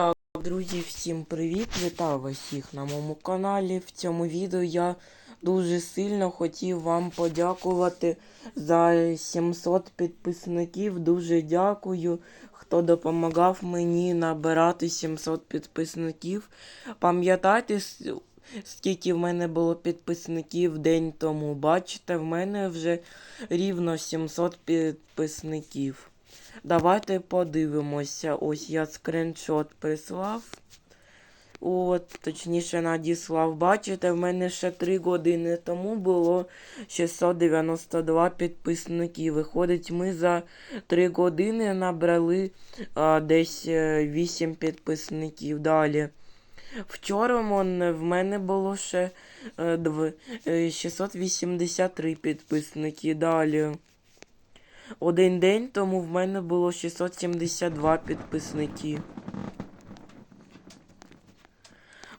Так, друзі, всім привіт! Вітаю вас всіх на моєму каналі. В цьому відео я дуже сильно хотів вам подякувати за 700 підписників. Дуже дякую, хто допомагав мені набирати 700 підписників. Пам'ятаєте, с- скільки в мене було підписників день тому? Бачите, в мене вже рівно 700 підписників. Давайте подивимося. Ось я скриншот прислав. От, точніше надіслав. Бачите, в мене ще 3 години тому було 692 підписники. Виходить, ми за 3 години набрали а, десь е, 8 підписників. Далі. Вчора в мене було ще е, е, 683 підписники. Далі. Один день тому в мене було 672 підписники.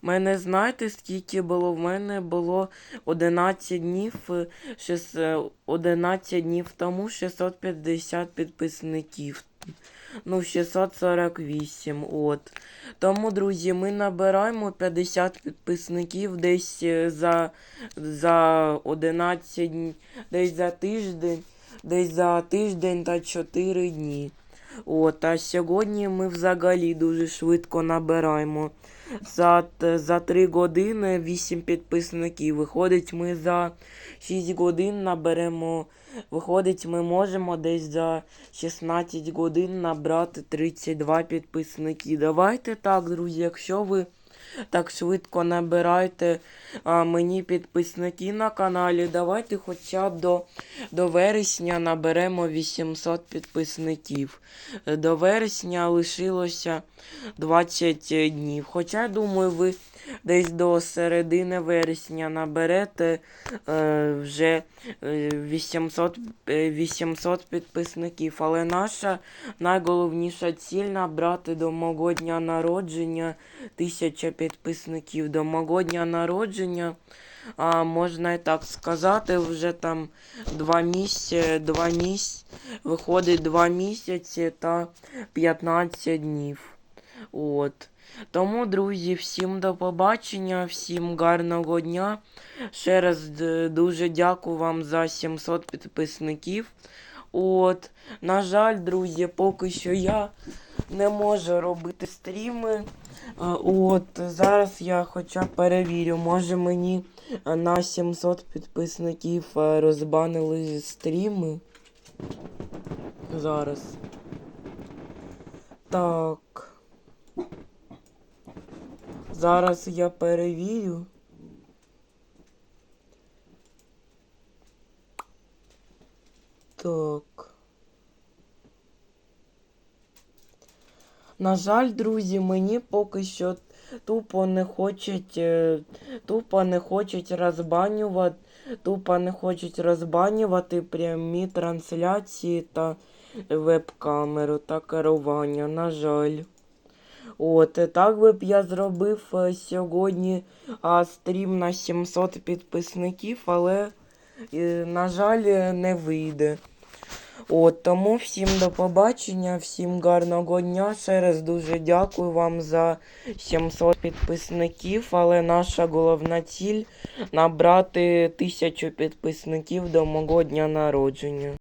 Мене знаєте, скільки було? В мене було 11 днів, е, шес- е, 11 днів тому 650 підписників. Ну, 648, от. Тому, друзі, ми набираємо 50 підписників десь е, за, за 11 днів, десь за тиждень десь за тиждень та 4 дні. От, а сьогодні ми взагалі дуже швидко набираємо. За, за 3 години 8 підписників. Виходить, ми за 6 годин наберемо. Виходить, ми можемо десь за 16 годин набрати 32 підписники. Давайте так, друзі, якщо ви так швидко набираєте а, мені підписники на каналі, давайте хоча б до, до вересня наберемо 800 підписників. Е, До вересня лишилося 20 днів. Хоча, думаю, ви десь до середини вересня наберете е, вже е, 800, е, 800 підписників. Але наша найголовніша ціль набрати до мого дня народження 1000 підписників. До мого народження. А, можна і так сказати, вже там два місяці, два місяці, виходить два місяці та 15 днів. От. Тому, друзі, всім до побачення, всім гарного дня. Ще раз дуже дякую вам за 700 підписників. От, на жаль, друзі, поки що я не можу робити стріми. А, От, зараз я хоча б перевірю, може мені на 700 підписників а, розбанили стріми. Зараз. Так. Зараз я перевірю. Так. На жаль, друзі, мені поки що тупо не хочуть, е, тупо не хочуть розбанювати, тупо не хочуть розбанювати прямі трансляції та веб-камеру та керування. На жаль. От, так би б я зробив е, сьогодні а, стрім на 700 підписників, але, е, на жаль, не вийде. От, тому всім до побачення, всім гарного дня. Ще раз дуже дякую вам за 700 підписників, але наша головна ціль набрати 1000 підписників до мого дня народження.